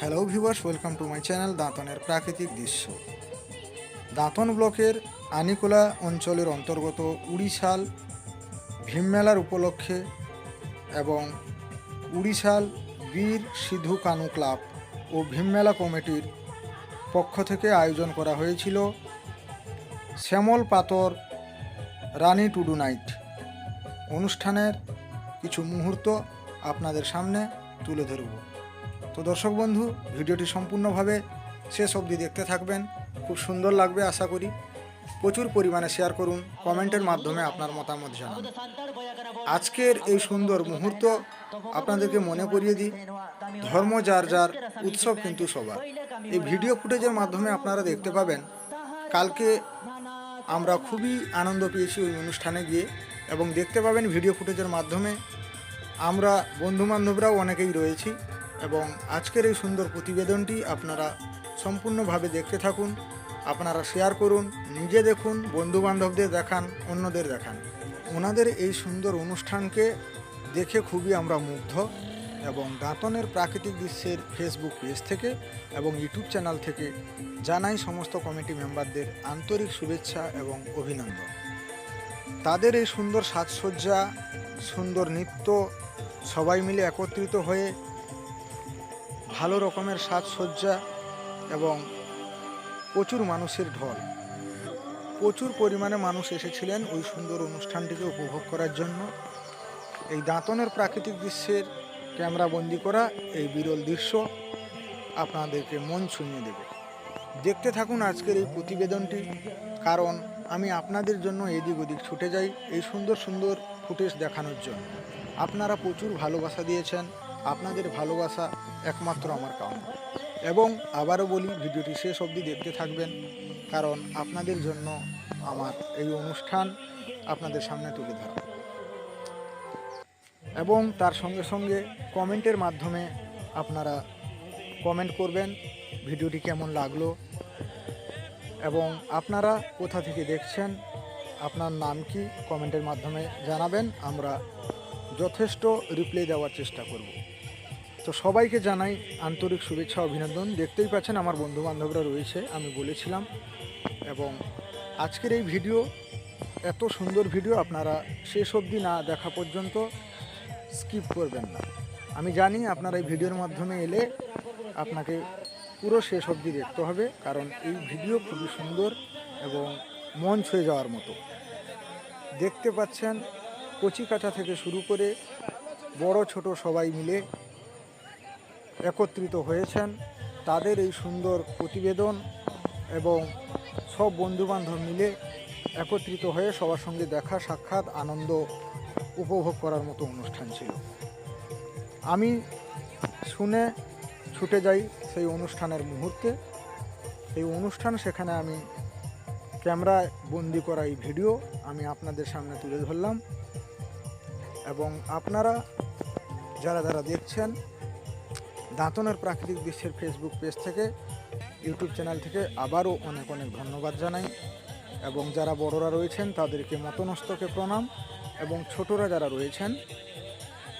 Hello viewers welcome to my channel দাঁতনের প্রাকৃতিক দৃশ্য। দাঁতন ব্লকের আনিকোলা অঞ্চলের অন্তর্গত উড়িশাল ভীমমেলার উপলক্ষে এবং উড়িশাল বীর সিধু কানু ক্লাব ও ভীমমেলা কমিটির পক্ষ থেকে আয়োজন করা হয়েছিল শ্যামল পাতর, রানী টুডু নাইট। অনুষ্ঠানের কিছু মুহূর্ত আপনাদের সামনে তুলে ধরব। তো দর্শক বন্ধু, ভিডিওটি সম্পূর্ণভাবে শেষ অবধি দেখতে থাকবেন। খুব সুন্দর লাগবে আশা করি। প্রচুর পরিমাণে শেয়ার করুন, কমেন্টের মাধ্যমে আপনার মতামত জানান। আজকের এই সুন্দর মুহূর্ত আপনাদেরকে মনে করিয়ে দিই, ধর্ম যার যার উৎসব কিন্তু সবার। এই ভিডিও ফুটেজের মাধ্যমে আপনারা দেখতে পাবেন, কালকে আমরা খুবই আনন্দ পেয়েছি ওই অনুষ্ঠানে গিয়ে এবং দেখতে পাবেন ভিডিও ফুটেজের মাধ্যমে আমরা বন্ধুবান্ধবরাও অনেকেই রয়েছি। এবং আজকের এই সুন্দর প্রতিবেদনটি আপনারা সম্পূর্ণভাবে দেখতে থাকুন, আপনারা শেয়ার করুন, নিজে দেখুন, বন্ধুবান্ধবদের দেখান, অন্যদের দেখান। ওনাদের এই সুন্দর অনুষ্ঠানকে দেখে খুবই আমরা মুগ্ধ এবং দাঁতনের প্রাকৃতিক দৃশ্যের ফেসবুক পেজ থেকে এবং ইউটিউব চ্যানেল থেকে জানাই সমস্ত কমিটি মেম্বারদের আন্তরিক শুভেচ্ছা এবং অভিনন্দন। তাদের এই সুন্দর সাজসজ্জা, সুন্দর নৃত্য সবাই মিলে একত্রিত হয়ে ভালো রকমের সাজসজ্জা এবং প্রচুর মানুষের ঢল। প্রচুর পরিমাণে মানুষ এসেছিলেন ওই সুন্দর অনুষ্ঠানটিকে উপভোগ করার জন্য। এই দাঁতনের প্রাকৃতিক দৃশ্যের ক্যামেরা বন্দি করা এই বিরল দৃশ্য আপনাদেরকে মন ছুঁয়ে দেবে। দেখতে থাকুন আজকের এই প্রতিবেদনটি, কারণ আমি আপনাদের জন্য এদিক ওদিক ছুটে যাই এই সুন্দর সুন্দর ফুটেজ দেখানোর জন্য। আপনারা প্রচুর ভালোবাসা দিয়েছেন আপনাদের ভালোবাসা একমাত্র আমার কারণ এবং আবারও বলি, ভিডিওটি শেষ অবধি দেখতে থাকবেন, কারণ আপনাদের জন্য আমার এই অনুষ্ঠান আপনাদের সামনে তুলে ধরা। এবং তার সঙ্গে সঙ্গে কমেন্টের মাধ্যমে আপনারা কমেন্ট করবেন, ভিডিওটি কেমন লাগল, এবং আপনারা কোথা থেকে দেখছেন, আপনার নাম কি, কমেন্টের মাধ্যমে জানাবেন, আমরা যথেষ্ট রিপ্লাই দেওয়ার চেষ্টা করব। তো সবাইকে জানাই আন্তরিক শুভেচ্ছা, অভিনন্দন। দেখতেই পাচ্ছেন আমার বন্ধু বান্ধবরা রয়েছে, আমি বলেছিলাম। এবং আজকের এই ভিডিও এত সুন্দর ভিডিও আপনারা শেষ অবধি না দেখা পর্যন্ত স্কিপ করবেন না। আমি জানি আপনারা এই ভিডিওর মাধ্যমে এলে আপনাকে পুরো শেষ অবধি দেখতে হবে, কারণ এই ভিডিও খুবই সুন্দর এবং মন ছুঁয়ে যাওয়ার মতো। দেখতে পাচ্ছেন কচিকাটা থেকে শুরু করে বড় ছোট সবাই মিলে একত্রিত হয়েছেন। তাদের এই সুন্দর প্রতিবেদন এবং সব বন্ধুবান্ধব মিলে একত্রিত হয়ে সবার সঙ্গে দেখা, সাক্ষাৎ, আনন্দ উপভোগ করার মতো অনুষ্ঠান ছিল। আমি শুনে ছুটে যাই সেই অনুষ্ঠানের মুহূর্তে। এই অনুষ্ঠান সেখানে আমি ক্যামেরায় বন্দি করা এই ভিডিও আমি আপনাদের সামনে তুলে ধরলাম। এবং আপনারা যারা যারা দেখছেন দাঁতনের প্রাকৃতিক দৃশ্যের ফেসবুক পেজ থেকে ইউটিউব চ্যানেল থেকে আবারও অনেক অনেক ধন্যবাদ জানাই। এবং যারা বড়রা রয়েছেন, তাদেরকে মতনস্তকে প্রণাম। এবং ছোটরা যারা রয়েছেন,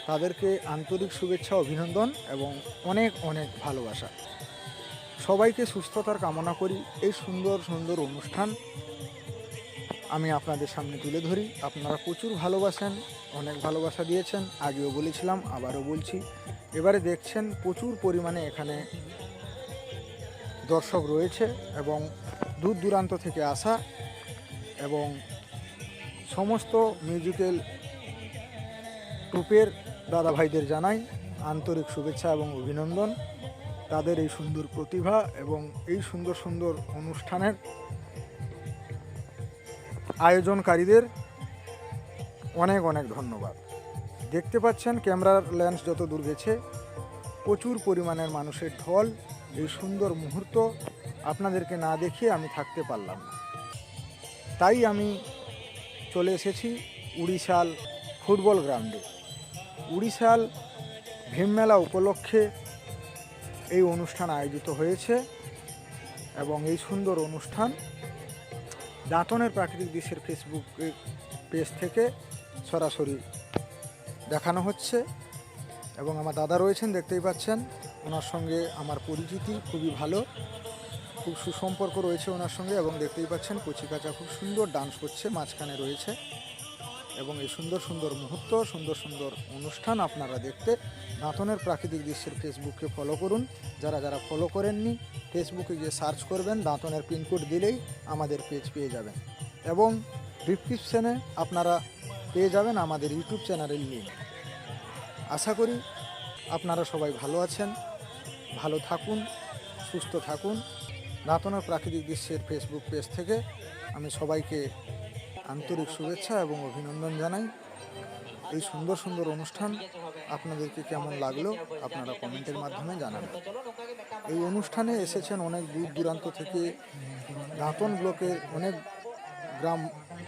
তাদেরকে আন্তরিক শুভেচ্ছা, অভিনন্দন এবং অনেক অনেক ভালোবাসা। সবাইকে সুস্থতার কামনা করি। এই সুন্দর সুন্দর অনুষ্ঠান আমি আপনাদের সামনে তুলে ধরি। আপনারা প্রচুর ভালোবাসেন, অনেক ভালোবাসা দিয়েছেন, আগেও বলেছিলাম, আবারও বলছি। এবারে দেখছেন প্রচুর পরিমাণে এখানে দর্শক রয়েছে এবং দূর দূরান্ত থেকে আসা এবং সমস্ত মিউজিক্যাল ট্রুপের দাদা ভাইদের জানাই আন্তরিক শুভেচ্ছা এবং অভিনন্দন। তাদের এই সুন্দর প্রতিভা এবং এই সুন্দর সুন্দর অনুষ্ঠানের আয়োজনকারীদের অনেক অনেক ধন্যবাদ। দেখতে পাচ্ছেন ক্যামেরার লেন্স যত দূর গেছে, প্রচুর পরিমাণের মানুষের ঢল, এই সুন্দর মুহূর্ত আপনাদেরকে না দেখিয়ে আমি থাকতে পারলাম না। তাই আমি চলে এসেছি উড়িষ্যাল ফুটবল গ্রাউন্ডে। উড়িষ্যাল ভীমমেলা উপলক্ষে এই অনুষ্ঠান আয়োজিত হয়েছে এবং এই সুন্দর অনুষ্ঠান দাঁতনের প্রাকৃতিক দৃশ্যের ফেসবুক পেজ থেকে সরাসরি দেখানো হচ্ছে এবং আমার দাদা রয়েছেন, দেখতেই পাচ্ছেন। ওনার সঙ্গে আমার পরিচিতি খুবই ভালো। খুব সুসম্পর্ক রয়েছে ওনার সঙ্গে এবং দেখতেই পাচ্ছেন কচি কচিকাচা খুব সুন্দর ডান্স করছে, মাঝখানে রয়েছে। এবং এই সুন্দর সুন্দর মুহূর্ত, সুন্দর সুন্দর অনুষ্ঠান আপনারা দেখতে দাঁতনের প্রাকৃতিক দৃশ্যের ফেসবুককে ফলো করুন। যারা যারা ফলো করেননি ফেসবুকে গিয়ে সার্চ করবেন দাঁতনের পিনকোড দিলেই আমাদের পেজ পেয়ে যাবেন। এবং ডিসক্রিপশানে আপনারা পেয়ে যাবেন আমাদের ইউটিউব চ্যানেলের লিঙ্ক আশা করি আপনারা সবাই ভালো আছেন, ভালো থাকুন, সুস্থ থাকুন। দাঁতনের প্রাকৃতিক দৃশ্যের ফেসবুক পেজ থেকে আমি সবাইকে আন্তরিক শুভেচ্ছা এবং অভিনন্দন জানাই। এই সুন্দর সুন্দর অনুষ্ঠান আপনাদেরকে কেমন লাগল আপনারা কমেন্টের মাধ্যমে জানাবেন। এই অনুষ্ঠানে এসেছেন অনেক দূর দূরান্ত থেকে, দাঁতন ব্লকের অনেক গ্রাম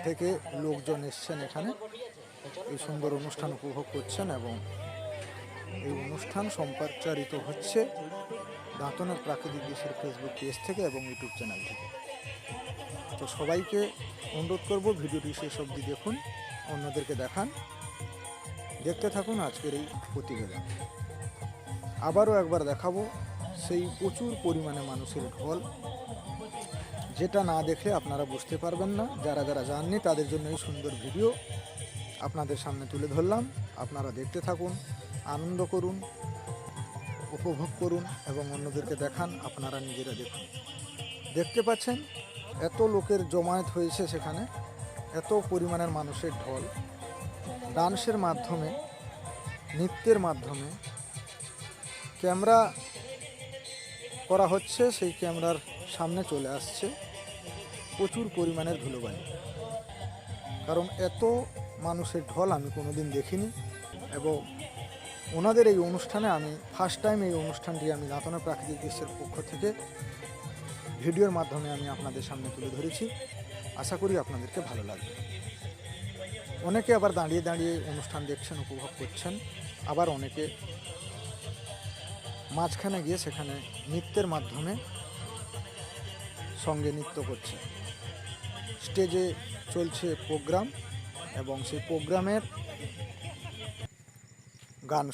থেকে লোকজন এসছেন এখানে। এই সুন্দর অনুষ্ঠান উপভোগ করছেন এবং এই অনুষ্ঠান সম্প্রচারিত হচ্ছে দাঁতনের প্রাকৃতিক দৃশ্যের ফেসবুক পেজ থেকে এবং ইউটিউব চ্যানেল থেকে। তো সবাইকে অনুরোধ করব ভিডিওটি শেষ অবধি দেখুন, অন্যদেরকে দেখান। দেখতে থাকুন আজকের এই প্রতিবেদন। আবারও একবার দেখাবো সেই প্রচুর পরিমাণে মানুষের ঢল। যেটা না দেখলে আপনারা বুঝতে পারবেন না, যারা যারা জাননি তাদের জন্য এই সুন্দর ভিডিও আপনাদের সামনে তুলে ধরলাম। আপনারা দেখতে থাকুন, আনন্দ করুন, উপভোগ করুন এবং অন্যদেরকে দেখান, আপনারা নিজেরা দেখুন। দেখতে পাচ্ছেন? এত লোকের জমায়েত হয়েছে সেখানে, এত পরিমাণের মানুষের ঢল। ডান্সের মাধ্যমে, নৃত্যের মাধ্যমে ক্যামেরা করা হচ্ছে, সেই ক্যামেরার সামনে চলে আসছে প্রচুর পরিমাণের ধুলোবালি। কারণ এত মানুষের ঢল আমি কোনোদিন দেখিনি এবং ওনাদের এই অনুষ্ঠানে আমি ফার্স্ট টাইম এই অনুষ্ঠানটি আমি দাঁতনা প্রাকৃতিক দৃশ্যের পক্ষ থেকে ভিডিওর মাধ্যমে আমি আপনাদের সামনে তুলে ধরেছি। আশা করি আপনাদেরকে ভালো লাগবে। অনেকে আবার দাঁড়িয়ে দাঁড়িয়ে অনুষ্ঠান দেখছেন, উপভোগ করছেন। আবার অনেকে মাঝখানে গিয়ে সেখানে নৃত্যের মাধ্যমে সঙ্গে নৃত্য করছে। স্টেজে চলছে প্রোগ্রাম এবং সেই প্রোগ্রামের গান